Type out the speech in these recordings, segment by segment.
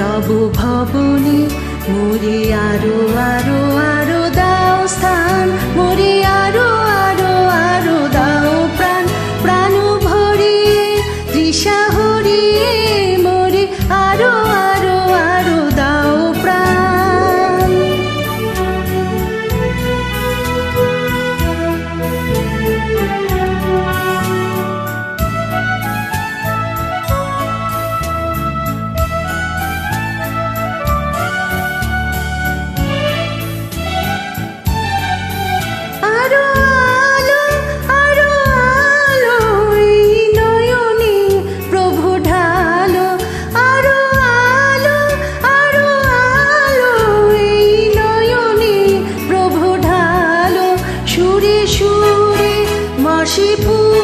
তবু ভবনে মোরে আরও আরও আরও দাও স্থান। সুরে মাসি ফুল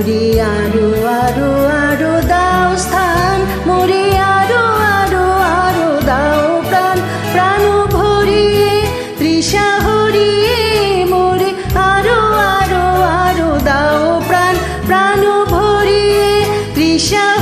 মোরে আরও আরও আরও দাও স্থান। মোরে আরও আরও আরও দাও প্রাণ। প্রাণ ভরিয়ে, তৃষা হরিয়ে মোরে আরও আরও আরও দাও প্রাণ। প্রাণ ভরিয়ে, তৃষা